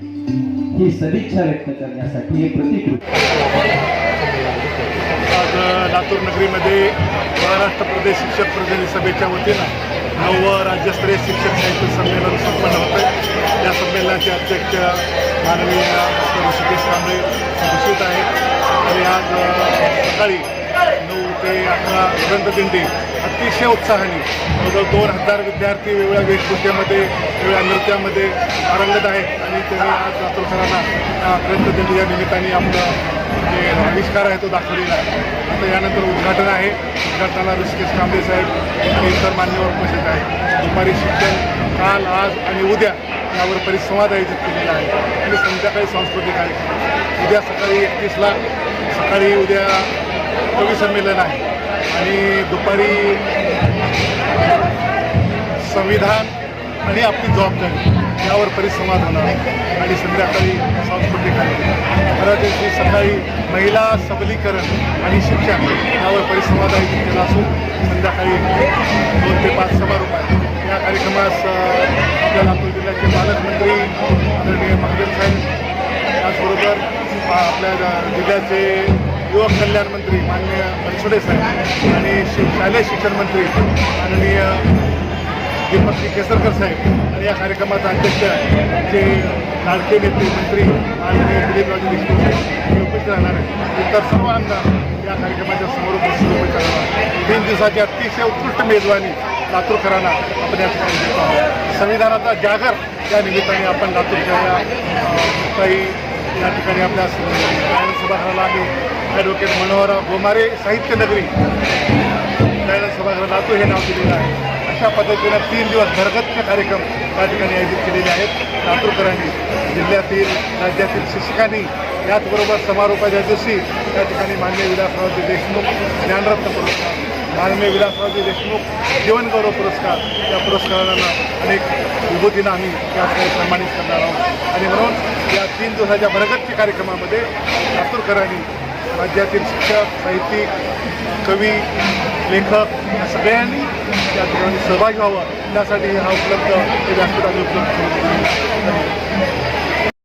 ही सदिच्छा व्यक्त करण्यासाठी एक प्रतिकृती. आज लातूर नगरीमध्ये महाराष्ट्र प्रदेश शिक्षक प्रतिनिधी सभेच्या वतीनं नववं राज्यस्तरीय शिक्षक साहित्य संमेलन संपन्न होतं आहे. या संमेलनाचे अध्यक्ष माननीय डॉक्टर ऋषिकेश कांबळे उपस्थित आहेत. आणि आज सकाळी ग्रंथदिंडी अतिशय उत्साहाने जवळजवळ दोन हजार विद्यार्थी वेगवेगळ्या वेशभूषेमध्ये वेगवेगळ्या नृत्यामध्ये पारंगत आहेत. आणि त्यांनी आज लातूरकरांना या ग्रंथदिंडी या निमित्ताने आपलं जे आविष्कार आहे तो दाखवलेला आहे. आता यानंतर उद्घाटन आहे. उद्घाटनाला ऋषिकेश कांबळे साहेब आणि इतर मान्यवर उपस्थित आहेत. दुपारी शिक्षण काल आज आणि उद्या यावर परिसंवाद आयोजित केलेला आहे. आणि संध्याकाळी सांस्कृतिक आहे उद्या सकाळी एकतीसला सकाळी उद्या कवी संमेलन आहे. आणि दुपारी संविधान आणि आपली जबाबदारी यावर परिसंवाद होणार. आणि संध्याकाळी सांस्कृतिक कार्यक्रम. परत दिवशी सकाळी महिला सबलीकरण आणि शिक्षण यावर परिसंवाद आयोजित केला असून संध्याकाळी दोन ते पाच समारोप आहे या कार्यक्रमास आपल्या लातूर जिल्ह्याचे पालकमंत्री आदरणीय महादेव साहेब त्याचबरोबर आपल्या जिल्ह्याचे युवक कल्याण मंत्री माननीय बनसोडे साहेब आणि शि शालेय शिक्षण मंत्री माननीय दीपकजी केसरकर साहेब आणि या कार्यक्रमाचा अध्यक्ष जे लाडके नेते मंत्री माननीय दिलीपराजे देशमुख साहेब उपस्थित राहणार आहेत. इतर सर्वांना या कार्यक्रमाच्या समोर उपस्थित राहणार तीन दिवसाची अतिशय उत्कृष्ट मेजवानी लातूरकरांना आपण या ठिकाणी देतो संविधानाचा जागर या निमित्ताने आपण लातूरच्या काही या ठिकाणी आपल्या सभागृहाला आम्ही ॲडव्होकेट मनोहर गोमारे साहित्य नगरी. गायन सभागृह लातूर हे नाव दिलेलं आहे. अशा पद्धतीनं तीन दिवस भरगच्च कार्यक्रम त्या ठिकाणी आयोजित केलेले आहेत. लातूरकरांनी जिल्ह्यातील राज्यातील शिक्षकांनी याचबरोबर समारोपाच्या दिवशी त्या ठिकाणी मान्य विलासरावजी देशमुख ज्ञानरत्न पुरस्कार माननीय विलासरावजी देशमुख जीवनगौरव पुरस्कार. या पुरस्कारांना अनेक विभूतीनं आम्ही या ठिकाणी सन्मानित करणार आहोत. आणि म्हणून या तीन दिवसाच्या भरगच्च कार्यक्रमामध्ये लातूरकरांनी राज्यातील शिक्षक साहित्यिक कवी लेखक या सगळ्यांनी या ठिकाणी सहभागी व्हावं. त्यासाठी हा उपलब्ध हे व्यासपीठ आम्ही उपलब्ध करून